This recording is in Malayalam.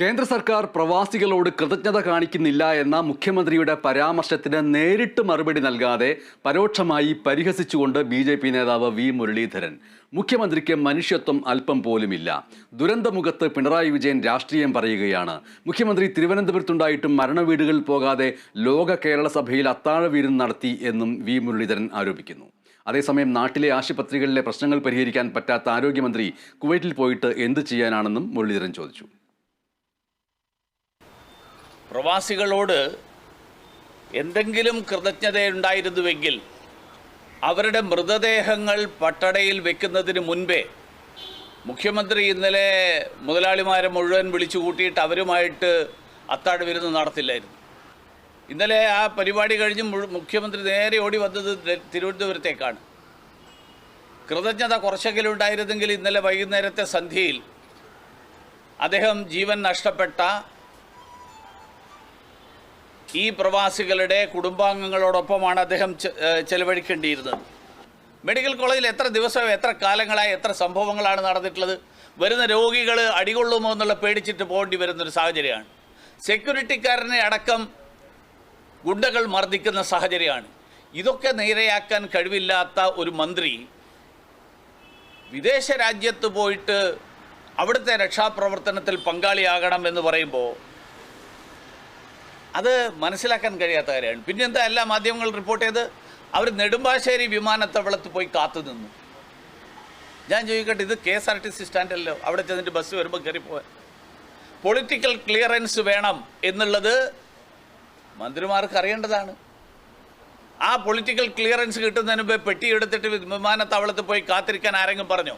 കേന്ദ്ര സർക്കാർ പ്രവാസികളോട് കൃതജ്ഞത കാണിക്കുന്നില്ല എന്ന മുഖ്യമന്ത്രിയുടെ പരാമർശത്തിന് നേരിട്ട് മറുപടി നൽകാതെ പരോക്ഷമായി പരിഹസിച്ചുകൊണ്ട് ബി ജെ പി നേതാവ് വി മുരളീധരൻ. മുഖ്യമന്ത്രിക്ക് മനുഷ്യത്വം അല്പം പോലുമില്ല. ദുരന്തമുഖത്ത് പിണറായി വിജയൻ രാഷ്ട്രീയം പറയുകയാണ്. മുഖ്യമന്ത്രി തിരുവനന്തപുരത്തുണ്ടായിട്ടും മരണവീടുകളിൽ പോകാതെ ലോക കേരള സഭയിൽ അത്താഴ വീരം നടത്തി എന്നും വി മുരളീധരൻ ആരോപിക്കുന്നു. അതേസമയം നാട്ടിലെ ആശുപത്രികളിലെ പ്രശ്നങ്ങൾ പരിഹരിക്കാൻ പറ്റാത്ത ആരോഗ്യമന്ത്രി കുവൈറ്റിൽ പോയിട്ട് എന്ത് ചെയ്യാനാണെന്നും മുരളീധരൻ ചോദിച്ചു. പ്രവാസികളോട് എന്തെങ്കിലും കൃതജ്ഞതയുണ്ടായിരുന്നുവെങ്കിൽ അവരുടെ മൃതദേഹങ്ങൾ പട്ടടയിൽ വെക്കുന്നതിന് മുൻപേ മുഖ്യമന്ത്രി ഇന്നലെ മുതലാളിമാരെ മുഴുവൻ വിളിച്ചു കൂട്ടിയിട്ട് അവരുമായിട്ട് അത്താഴ വിരുന്ന് നടത്തില്ലായിരുന്നു. ഇന്നലെ ആ പരിപാടി കഴിഞ്ഞ് മുഖ്യമന്ത്രി നേരെ ഓടി വന്നത് തിരുവനന്തപുരത്തേക്കാണ്. കൃതജ്ഞത കുറച്ചെങ്കിലും ഉണ്ടായിരുന്നെങ്കിൽ ഇന്നലെ വൈകുന്നേരത്തെ സന്ധ്യയിൽ അദ്ദേഹം ജീവൻ നഷ്ടപ്പെട്ട ഈ പ്രവാസികളുടെ കുടുംബാംഗങ്ങളോടൊപ്പമാണ് അദ്ദേഹം ചെലവഴിക്കേണ്ടിയിരുന്നത്. മെഡിക്കൽ കോളേജിൽ എത്ര ദിവസം എത്ര കാലങ്ങളായി എത്ര സംഭവങ്ങളാണ് നടന്നിട്ടുള്ളത്? വരുന്ന രോഗികൾ അടികൊള്ളുമോ എന്നുള്ള പേടിച്ചിട്ട് പോകേണ്ടി വരുന്നൊരു സാഹചര്യമാണ്. സെക്യൂരിറ്റിക്കാരനെ അടക്കം ഗുണ്ടകൾ മർദ്ദിക്കുന്ന സാഹചര്യമാണ്. ഇതൊക്കെ നേരെയാക്കാൻ കഴിവില്ലാത്ത ഒരു മന്ത്രി വിദേശ രാജ്യത്ത് പോയിട്ട് അവിടുത്തെ രക്ഷാപ്രവർത്തനത്തിൽ പങ്കാളിയാകണം എന്ന് പറയുമ്പോൾ അത് മനസ്സിലാക്കാൻ കഴിയാത്ത കാര്യമാണ്. പിന്നെ എന്താ എല്ലാ മാധ്യമങ്ങളും റിപ്പോർട്ട് ചെയ്ത് അവർ നെടുമ്പാശ്ശേരി വിമാനത്താവളത്ത് പോയി കാത്തു നിന്നു. ഞാൻ ചോദിക്കട്ടെ ഇത് K S R T C സ്റ്റാൻഡല്ലോ? അവിടെ ചെന്നിട്ട് ബസ് വരുമ്പോൾ കയറി പോകാൻ പൊളിറ്റിക്കൽ ക്ലിയറൻസ് വേണം എന്നുള്ളത് മന്ത്രിമാർക്ക് അറിയേണ്ടതാണ്. ആ പൊളിറ്റിക്കൽ ക്ലിയറൻസ് കിട്ടുന്നതിന് മുമ്പ് പെട്ടി എടുത്തിട്ട് വിമാനത്താവളത്തിൽ പോയി കാത്തിരിക്കാൻ ആരെങ്കിലും പറഞ്ഞോ?